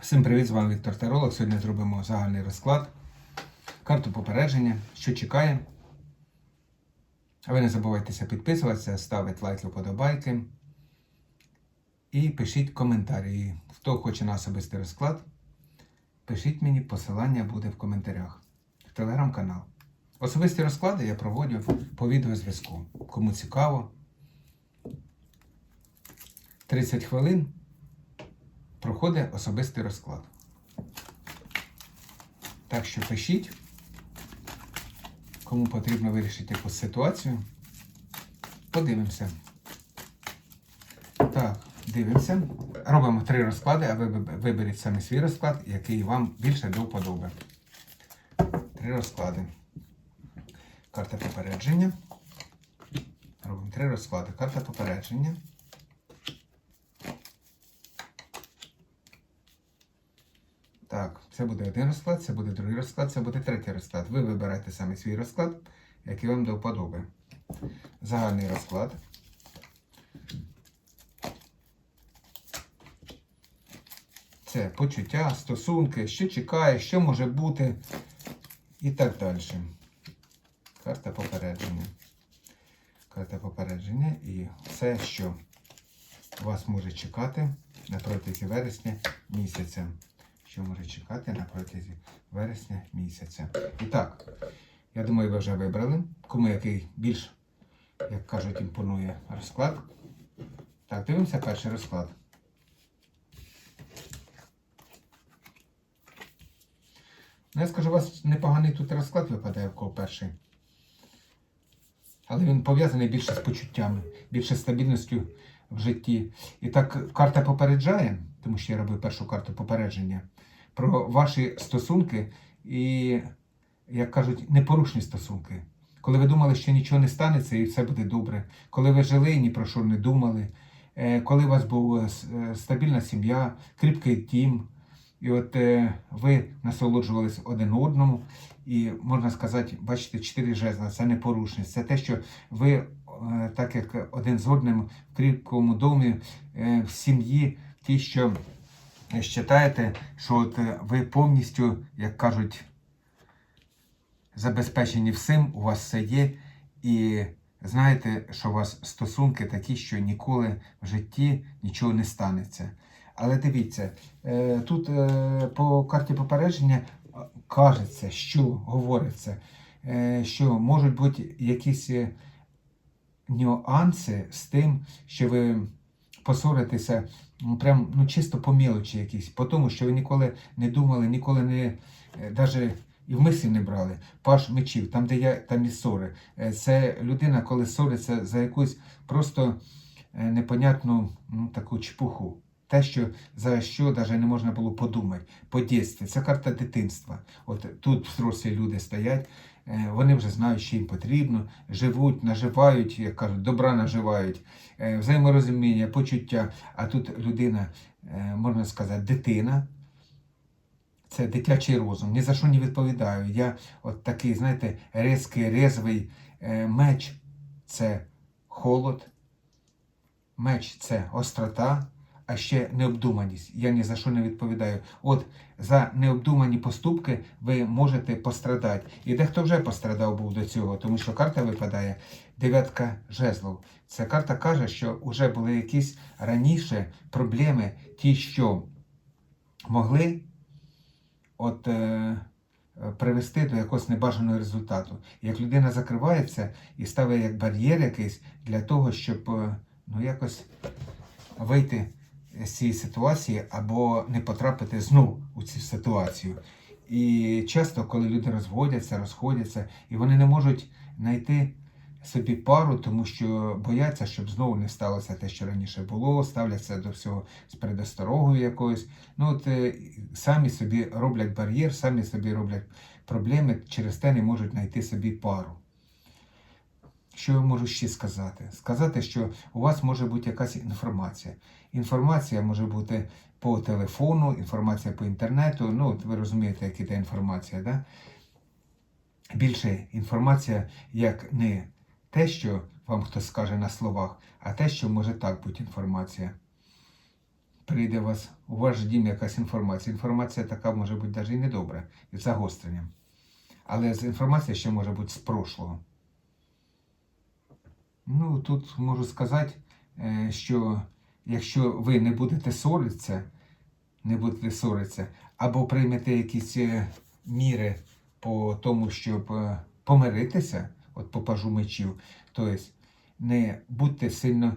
Всім привіт, з вами Віктор Таролог. Сьогодні зробимо загальний розклад, карту попередження, що чекає. А ви не забувайтеся підписуватися, ставити лайки, вподобайки. І пишіть коментарі. Хто хоче на особистий розклад, пишіть мені, посилання буде в коментарях. В телеграм-канал. Особисті розклади я проводжу по відеозв'язку. Кому цікаво. 30 хвилин проходить особистий розклад. Так що пишіть, кому потрібно вирішити якусь ситуацію. Подивимося. Так, дивимося. Робимо три розклади, а ви виберіть самі свій розклад, який вам більше до вподоби. Три розклади. Карта попередження. Робимо три розклади. Карта попередження. Так, це буде один розклад, це буде другий розклад, це буде третій розклад. Ви вибираєте саме свій розклад, який вам до вподоби. Загальний розклад. Це почуття, стосунки, що чекає, що може бути і так далі. Карта попередження. Карта попередження і все, що вас може чекати на протязі вересня місяця що може чекати на протязі вересня місяця. І так, я думаю, ви вже вибрали, кому який більш, як кажуть, імпонує розклад. Так, дивимося перший розклад. Ну, я скажу, у вас непоганий тут розклад випадає в кого перший. Але він пов'язаний більше з почуттями, більше з стабільністю в житті. І так карта попереджає, тому що я робив першу карту попередження, про ваші стосунки і, як кажуть, непорушні стосунки. Коли ви думали, що нічого не станеться і все буде добре, коли ви жили і ні про що не думали, е, коли у вас була е, стабільна сім'я, кріпкий дім, і от е, ви насолоджувались один одному, і можна сказати, бачите, чотири жезла це непорушність. Це те, що ви, так як один з одним в кріпкому домі, в сім'ї, ті, що вважаєте, що от ви повністю, як кажуть, забезпечені всім, у вас все є, і знаєте, що у вас стосунки такі, що ніколи в житті нічого не станеться. Але дивіться, е, тут е, по карті попередження кажеться, що говориться, е, що можуть бути якісь нюанси з тим, що ви посоритеся ну, прям ну, чисто по мілочі якісь, по тому, що ви ніколи не думали, ніколи не навіть і в мислі не брали. Паш мечів, там, де я, там і ссори. Це людина, коли ссориться за якусь просто непонятну ну, таку чепуху. Те, що за що навіть не можна було подумати по дітстві. Це карта дитинства. От тут взрослі люди стоять, вони вже знають, що їм потрібно, живуть, наживають, як кажуть, добра наживають, взаєморозуміння, почуття. А тут людина, можна сказати, дитина. Це дитячий розум. Ні за що не відповідаю. Я от такий, знаєте, різкий, резвий меч це холод, меч це острота а ще необдуманість. Я ні за що не відповідаю. От за необдумані поступки ви можете пострадати. І дехто вже пострадав був до цього, тому що карта випадає дев'ятка жезлов. Ця карта каже, що вже були якісь раніше проблеми, ті, що могли от. Е Привести до якогось небажаного результату. Як людина закривається і ставить як бар'єр якийсь для того, щоб е, ну, якось вийти з цієї ситуації або не потрапити знову у цю ситуацію. І часто, коли люди розводяться, розходяться, і вони не можуть знайти собі пару, тому що бояться, щоб знову не сталося те, що раніше було, ставляться до всього з предосторогою якоюсь. Ну от е, самі собі роблять бар'єр, самі собі роблять проблеми, через те не можуть знайти собі пару. Що я можу ще сказати? Сказати, що у вас може бути якась інформація. Інформація може бути по телефону, інформація по інтернету. Ну, от ви розумієте, як іде інформація. Да? Більше інформація, як не те, що вам хтось скаже на словах, а те, що може так бути інформація. прийде у вас у ваш дім якась інформація. Інформація така може бути навіть і недобра, з загостренням. Але інформація ще може бути з прошлого. Ну, тут можу сказати, е, що якщо ви не будете ссоритися, не будете ссоритися, або приймете якісь е, міри по тому, щоб е, помиритися, от по пажу мечів, тобто не будьте сильно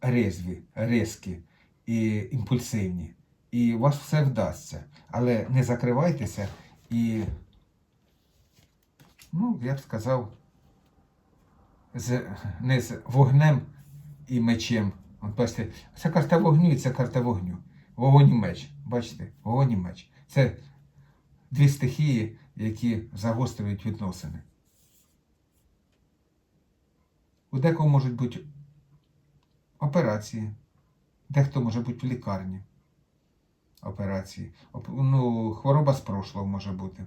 резві, резкі і імпульсивні. І у вас все вдасться. Але не закривайтеся і, ну, я б сказав, з, не з вогнем і мечем. От бачите, це карта вогню і це карта вогню. Вогонь і меч. Бачите? Вогонь і меч. Це дві стихії, які загострюють відносини. У декого можуть бути операції, дехто може бути в лікарні. Операції. Оп- Ну, хвороба з прошлого може бути.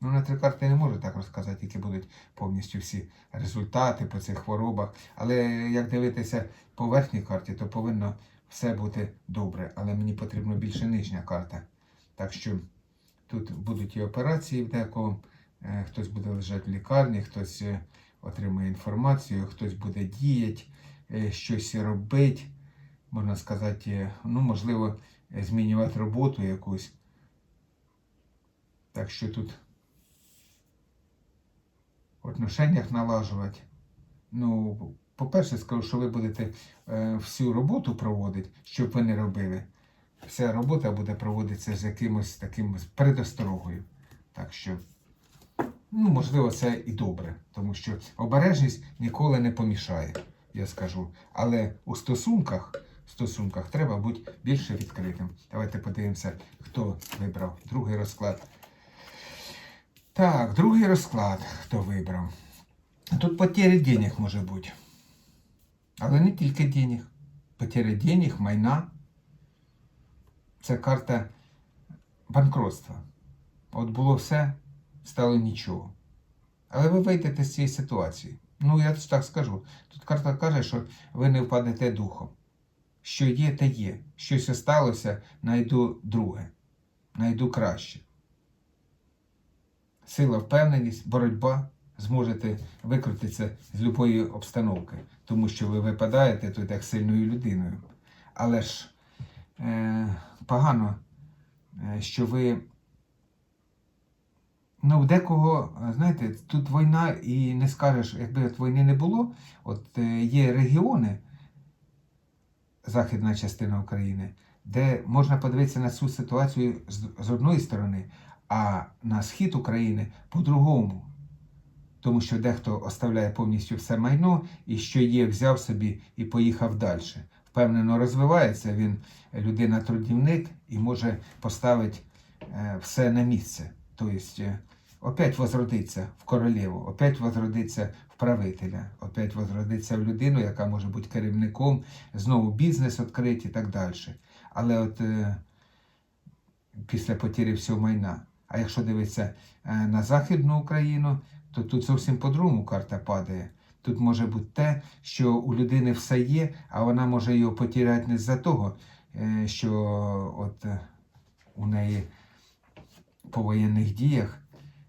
Ну, на три карти не можу так розказати, які будуть повністю всі результати по цих хворобах. Але як дивитися по верхній карті, то повинно все бути добре. Але мені потрібно більше нижня карта. Так що тут будуть і операції в декого, е, хтось буде лежати в лікарні, хтось е, отримує інформацію, хтось буде діяти, е, щось робити, можна сказати, ну, можливо, змінювати роботу якусь. Так що тут в отношеннях налажувати. Ну, по-перше, скажу, що ви будете е, всю роботу проводити, щоб ви не робили. Вся робота буде проводитися з якимось таким предосторогою. Так що, ну, можливо, це і добре, тому що обережність ніколи не помішає, я скажу. Але у стосунках, в стосунках треба бути більше відкритим. Давайте подивимося, хто вибрав другий розклад. Так, другий розклад, хто вибрав. Тут потери денег може бути. Але не тільки денег. Потери денег, майна. Це карта банкротства. От було все, стало нічого. Але ви вийдете з цієї ситуації. Ну, я так скажу. Тут карта каже, що ви не впадете духом. Що є, те є. Щось сталося, найду друге, найду краще. Сила, впевненість, боротьба зможете викрутитися з будь-якої обстановки, тому що ви випадаєте тут як сильною людиною. Але ж е, погано, е, що ви. Ну, декого, знаєте, тут війна і не скажеш, якби от війни не було, от е, є регіони, західна частина України, де можна подивитися на цю ситуацію з, з одної сторони, а на схід України по-другому. Тому що дехто оставляє повністю все майно і що є, взяв собі і поїхав далі. Впевнено розвивається, він людина-трудівник і може поставити е, все на місце. Тобто, е, опять возродиться в королеву, опять возродиться в правителя, опять возродиться в людину, яка може бути керівником, знову бізнес відкрити і так далі. Але от е, після потері всього майна. А якщо дивитися е, на Західну Україну, то тут зовсім по-другому карта падає. Тут може бути те, що у людини все є, а вона може його потеряти не з-за того, е, що от е, у неї по воєнних діях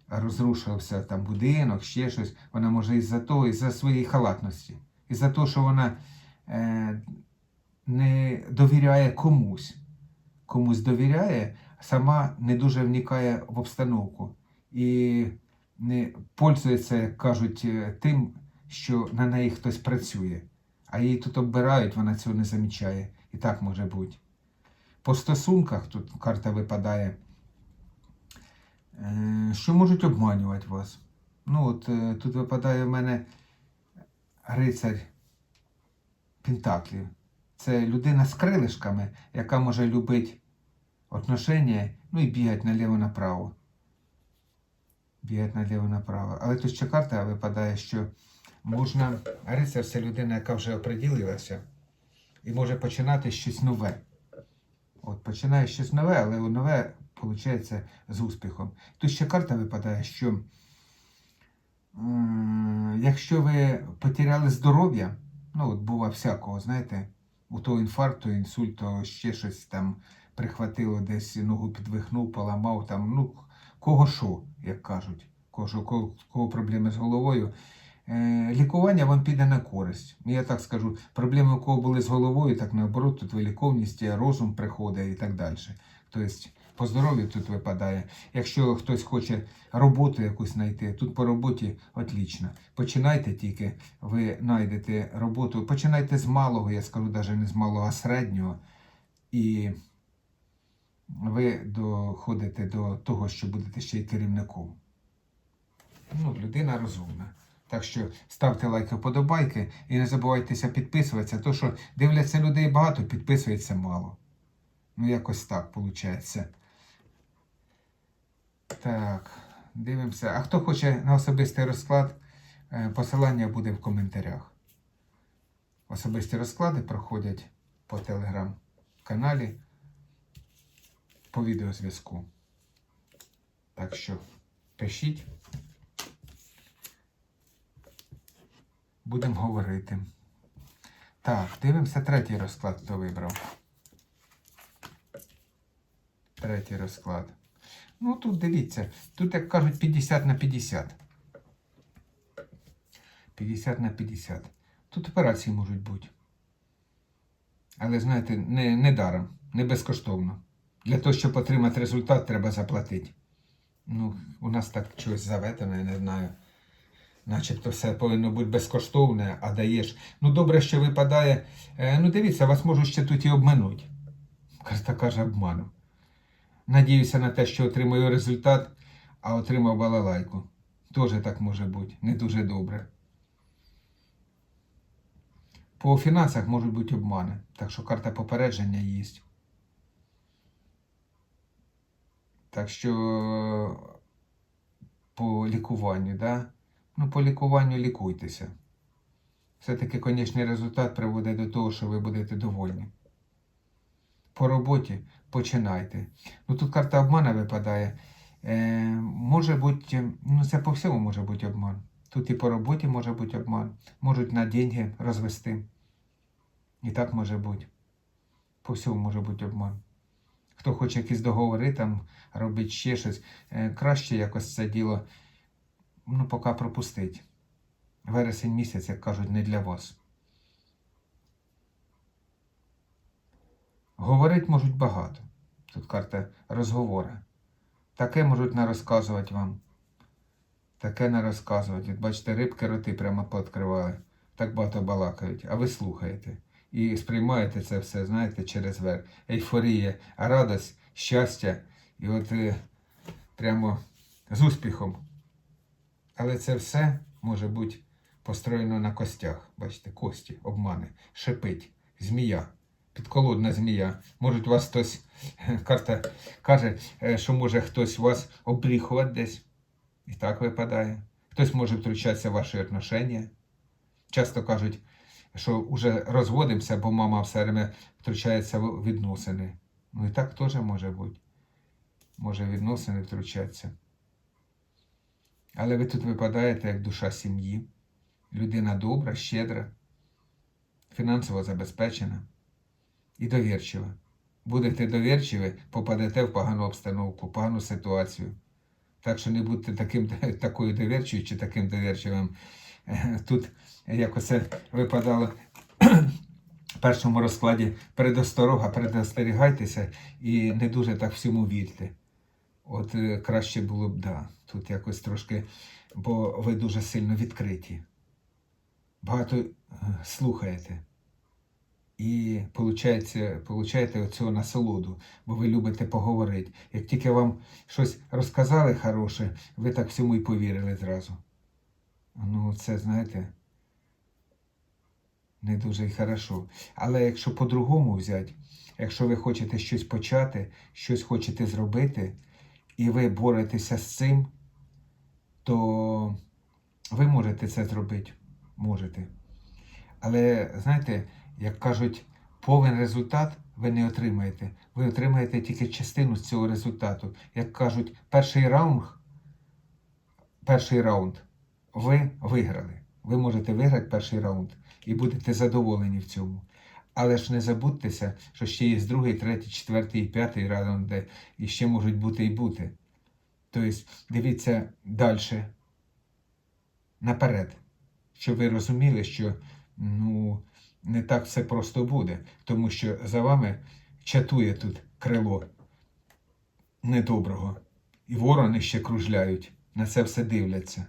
розрушився там будинок, ще щось. Вона може із-за того, із-за своєї халатності, із-за того, що вона не довіряє комусь. Комусь довіряє, сама не дуже вникає в обстановку і не пользується, кажуть, е, тим, що на неї хтось працює. А її тут оббирають, вона цього не замічає. І так може бути. По стосунках тут карта випадає, е, що можуть обманювати вас. Ну, от е, тут випадає в мене рицарь Пентаклів. Це людина з крилишками, яка може любити отношення, ну і бігати наліво-направо. Бігати наліво-направо. Але тут ще карта випадає, що можна. Рицар це людина, яка вже оприділилася і може починати щось нове. От починає щось нове, але нове виходить з успіхом. Тут ще карта випадає, що якщо ви потеряли здоров'я, ну от бува всякого, знаєте, у того інфаркту, інсульту, ще щось там прихватило, десь ногу підвихнув, поламав, там, ну, кого що, як кажуть, кого, кого, кого проблеми з головою. Е, лікування вам піде на користь. Я так скажу, проблеми, у кого були з головою, так наоборот, тут виліковність, розум приходить і так далі. Тобто, по здоров'ю тут випадає. Якщо хтось хоче роботу якусь знайти, тут по роботі отлично. Починайте тільки, ви знайдете роботу. Починайте з малого, я скажу навіть не з малого, а середнього. І ви доходите до того, що будете ще й керівником. Ну, людина розумна. Так що ставте лайки, вподобайки і не забувайтеся підписуватися. То, що дивляться людей багато, підписується мало. Ну, якось так виходить. Так, дивимося. А хто хоче на особистий розклад, е, посилання буде в коментарях. Особисті розклади проходять по телеграм-каналі по відеозв'язку. Так що пишіть. Будемо говорити. Так, дивимося третій розклад, хто вибрав. Третій розклад. Ну тут дивіться, тут, як кажуть, 50 на 50. 50 на 50. Тут операції можуть бути. Але, знаєте, не, не даром, не безкоштовно. Для того, щоб отримати результат, треба заплатити. Ну, у нас так щось заведено, я не знаю. Начебто все повинно бути безкоштовне, а даєш. Ну, добре, що випадає. Е, ну, дивіться, вас можуть ще тут і обмануть. Карта каже обману. Надіюся на те, що отримаю результат, а отримав балалайку. Тоже так може бути. Не дуже добре. По фінансах можуть бути обмани. Так що карта попередження є. Так що по лікуванню, да? Ну, по лікуванню лікуйтеся. Все-таки конечний результат приводить до того, що ви будете довольні. По роботі починайте. Ну тут карта обмана випадає. Е, може бути, ну це по всьому може бути обман. Тут і по роботі може бути обман. Можуть на деньги розвести. І так може бути. По всьому може бути обман. Хто хоче якісь договори, там робить ще щось, е, краще якось це діло ну, поки пропустить. Вересень місяць, як кажуть, не для вас. Говорить можуть багато. Тут карта розговора. Таке можуть не розказувати вам. Таке не розказувати. Бачите, рибки роти прямо пооткривали. Так багато балакають, а ви слухаєте. І сприймаєте це все, знаєте, через верх. Ейфорія, радость, щастя. І от е, прямо з успіхом. Але це все може бути построєно на костях. Бачите, кості, обмани, шипить, змія, підколодна змія. Можуть вас хтось, карта каже, е, що може хтось вас обріхувати десь. І так випадає. Хтось може втручатися в ваші отношення. Часто кажуть, що вже розводимося, бо мама все время втручається в відносини. Ну і так теж може бути. Може відносини втручатися. Але ви тут випадаєте як душа сім'ї, людина добра, щедра, фінансово забезпечена і довірчива. Будете довірчиві, попадете в погану обстановку, погану ситуацію. Так що не будьте таким, такою довірчою чи таким довірчивим. Тут як оце випадало в першому розкладі передосторога, передостерігайтеся і не дуже так всьому вірте. От е, краще було б, да, тут якось трошки, бо ви дуже сильно відкриті. Багато е, слухаєте. І получаєте, получаєте оцю насолоду, бо ви любите поговорити. Як тільки вам щось розказали хороше, ви так всьому і повірили зразу. Ну, це, знаєте, не дуже й хорошо. Але якщо по-другому взяти, якщо ви хочете щось почати, щось хочете зробити, і ви боретеся з цим, то ви можете це зробити. Можете. Але, знаєте, як кажуть, повен результат ви не отримаєте. Ви отримаєте тільки частину з цього результату. Як кажуть, перший раунд, перший раунд ви виграли. Ви можете виграти перший раунд і будете задоволені в цьому. Але ж не забудьтеся, що ще є другий, третій, четвертий п'ятий район, де і ще можуть бути і бути. Тобто, дивіться далі, наперед, щоб ви розуміли, що ну, не так все просто буде, тому що за вами чатує тут крило недоброго. І ворони ще кружляють, на це все дивляться.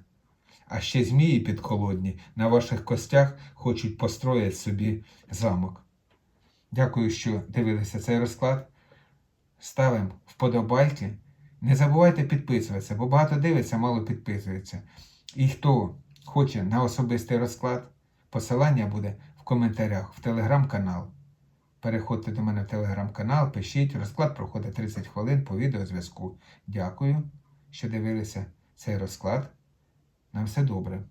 А ще змії підколодні на ваших костях хочуть построїти собі замок. Дякую, що дивилися цей розклад. Ставимо вподобайки. Не забувайте підписуватися, бо багато дивиться, мало підписується. І хто хоче на особистий розклад, посилання буде в коментарях в телеграм-канал. Переходьте до мене в телеграм-канал, пишіть. Розклад проходить 30 хвилин по відеозв'язку. Дякую, що дивилися цей розклад. На все добре.